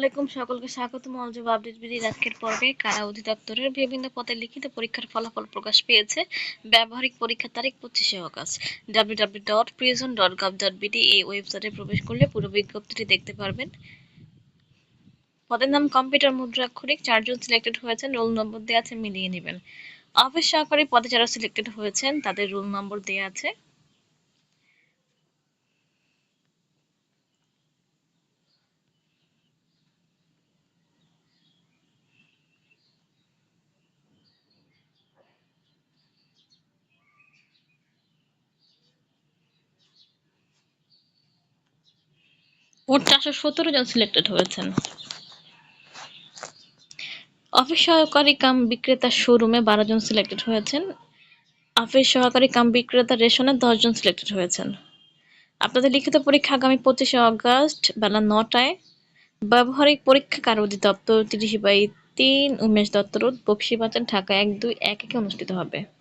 আলাইকুম সকলকে স্বাগতম। অলজব আপডেট বিডির আজকের পর্বে কারা অধিদপ্তরের বিভিন্ন পদে লিখিত পরীক্ষার ফলাফল প্রকাশ পেয়েছে। ব্যবহারিক পরীক্ষার তারিখ পঁচিশে August. W W dot prison dot gov dot BD এই ওয়েবসাইটে প্রবেশ করলে পুরো বিজ্ঞপ্তিটি দেখতে পারবেন। পদের নাম কম্পিউটার মুদ্রাক্ষরিক। চারজন সিলেক্টেড হয়েছেন রোল নম্বর দেওয়া আছে, মিলিয়ে নেবেন। অফিস সহকারী পদে যারা সিলেক্টেড হয়েছেন, তাদের রোল নম্বর দেওয়া আছে। মোট চারশো সতেরো জন সিলেক্টেড হয়েছেন। অফিস সহকারী কাম বিক্রেতা শোরুমে বারো জন সিলেক্টেড হয়েছেন। অফিস সহকারী কাম বিক্রেতা রেশনে দশ জন সিলেক্টেড হয়েছেন। আপনাদের লিখিত পরীক্ষা আগামী পঁচিশে অগস্ট বেলা নটায়। ব্যবহারিক পরীক্ষা কার অধিদপ্তর? তিরিশে বাই তিন, উমেশ দত্ত রোড, বক্সিবাজার, ঢাকা এক দুই এক একে অনুষ্ঠিত হবে।